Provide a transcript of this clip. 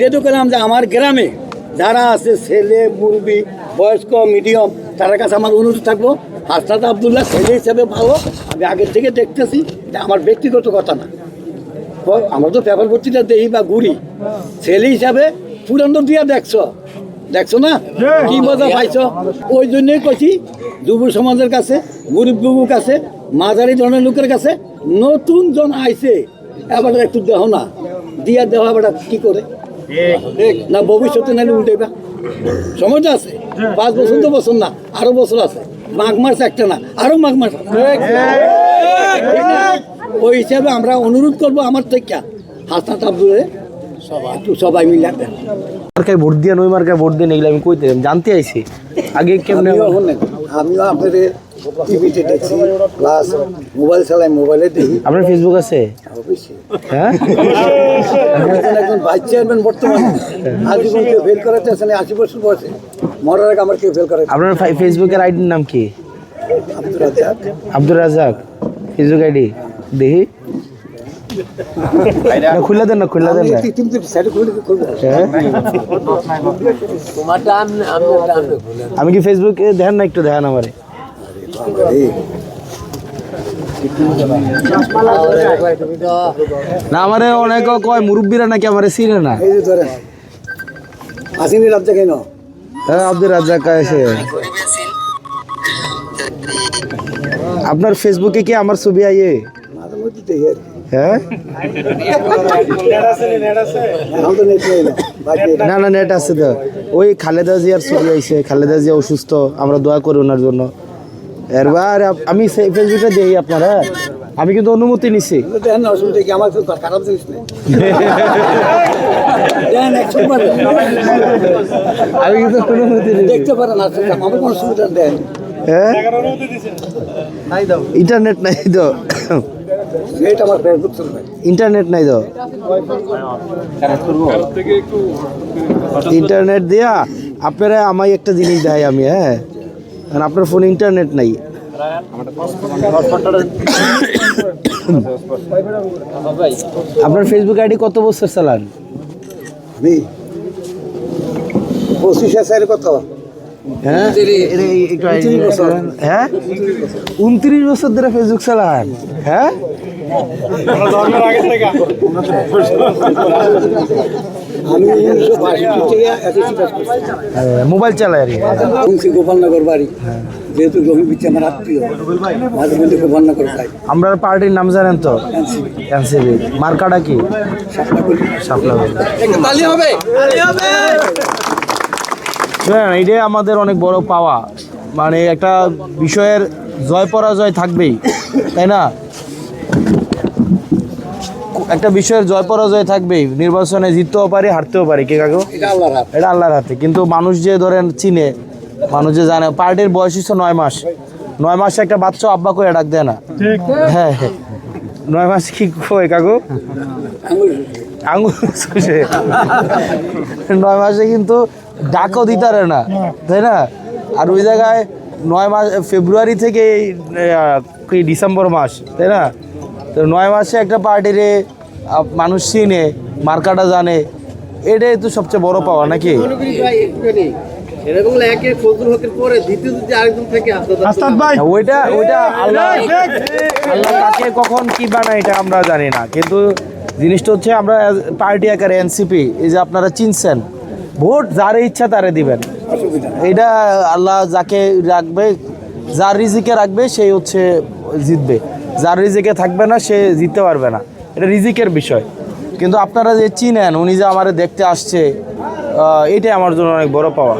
এটা তো করলাম যে আমার গ্রামে যারা আছে ছেলে মুরবি বয়স্ক মিডিয়াম তার কাছে আমার অনুরোধ থাকব হাসনাত আবদুল্লাহ ছেলে হিসেবে ভালো। আমি আগের থেকে দেখতেছি যে আমার ব্যক্তিগত কথা না। আমরা তো পেপার পত্রিকা দেখি বা ঘুরি। ছেলে হিসাবে পুরানো দিয়া দেখছ। দেখছ না? কি মজা পাইছো? ওই জন্যই কইছি যুব সমাজের কাছে গরিব বুবুর কাছে মাঝারি ধরনের লোকের কাছে নতুন জন আইছে এবার একটু দেহ না। দিয়া দেহ এবার কি করে? না ভবিষ্যতে নাহলে উল্টেবা সময় তো আছে। পাঁচ বছর তো বছর না আরও বছর আছে। মাঘ মাস একটা না আরও মাঘ মাস? ওই হিসাবে আমরা অনুরোধ করব আমার থেকে হাসনাত আব্দুলে একটু সবাই মিলে দেন মার্কায় ভোট দিয়ে ওই মার্কায় ভোট দিয়ে এগুলো আমি কইতে জানতে আইছি। আগে কেমনে আমিও শোনেন, আমিও আপনাদের টিভিতে দেখছি প্লাস মোবাইল চালাই মোবাইলে দেখি। আপনার ফেসবুক আছে? অবশ্যই। হ্যাঁ? একজন ভাইস চেয়ারম্যান বর্তমানে। আজীবন কেউ ফেল করাতে আসেন আশি বছর বয়সে। মরার আগে আমার কেউ ফেল করে আপনার ফেসবুকের আইডির নাম কি? আব্দুল রাজ্জাক। আব্দুর রাজাক ফেসবুক আইডি দেখি। না, খুলে দেন না খুলে দেন আমি হ্যাঁ? আমি কি ফেসবুকে দেখেন না একটু দেখেন আমারে। না আমারে অনেক কয় মুরব্বীরা নাকি আমারে চিনে না। আসেনি রাজ্জাক কেন? হ্যাঁ আছে। আপনার ফেসবুকে কি আমার ছবি আইয়ে। হ্যাঁ? না না না নেট আছে তো। ওই খালেদা জিয়ার ছবি আইছে খালেদা জিয়া অসুস্থ আমরা দোয়া করি ওনার জন্য। এরবার আমি সে- ফেসবুকে দেখি আপনারা আমি কিন্তু অনুমতি নিছি। দেন আমি কিন্তু অনুমতি নিছি। দেখতে পারেন আমার কোনো সুবিধা দেন হ্যাঁ? ইন্টারনেট নাই তো। নেট আমার ফেসবুক চলবে ইন্টারনেট নাই তো। ইন্টারনেট দিয়া আপনারা আমায় একটা জিনিস দেয় আমি হ্যাঁ? কারণ আপনার ফোনে ইন্টারনেট নাই। আপনার ফেসবুক আইডি কত বছর চালান? আমি পঁচিশ হাজার কত হ্যাঁ? উনত্রিশ বছর। হ্যাঁ? উনত্রিশ বছর ধরে ফেসবুক চালান। হ্যাঁ? মোবাইল চালায় আর কি গোপালনগর বাড়ি। যেহেতু জমি পিচ্ছে আমার আত্মীয় মাঝে মধ্যে গোপালনগর যাই। আমরা পার্টির নাম জানেন তো? এনসিবি মার্কাটা কি? সাপলা হবে। শুনেন এইটাই আমাদের অনেক বড় পাওয়া। মানে একটা বিষয়ের জয় পরাজয় থাকবেই তাই না? একটা বিষয়ের জয় পরাজয় থাকবেই নির্বাচনে জিততেও পারি হারতেও পারি কে কাকু? এটা আল্লাহর এটা আল্লাহর হাতে। কিন্তু মানুষ যে ধরেন চিনে মানুষ যে জানে পার্টির বয়স হচ্ছে নয় মাস। নয় মাসে একটা বাচ্চা আব্বা করে ডাক দেয় না। হ্যাঁ হ্যাঁ। নয় মাস কি কয় কাকু? আঙুল শুষে নয় মাসে কিন্তু ডাকও দিতারে না তাই না? আর ওই জায়গায় নয় মাস ফেব্রুয়ারি থেকে এই, ডিসেম্বর মাস তাই না? তো নয় মাসে একটা পার্টিরে মানুষ চিনে মার্কাটা জানে এটাই তো সবচেয়ে বড় পাওয়া নাকি? পরে ওইটা ওইটা আল্লাহ আল্লাহ কাকে কখন কি বানায় এটা আমরা জানি না কিন্তু জিনিসটা হচ্ছে আমরা পার্টি আকারে এনসিপি এই যে আপনারা চিনছেন, ভোট যার ইচ্ছা তারে দিবেন। এটা আল্লাহ যাকে রাখবে, যার রিজিকে রাখবে সেই হচ্ছে জিতবে। যার রিজিকে থাকবে না, সে জিততে পারবে না। এটা রিজিকের বিষয়। কিন্তু আপনারা যে চিনেন, উনি যে আমারে দেখতে আসছে এটাই আমার জন্য অনেক বড় পাওয়া।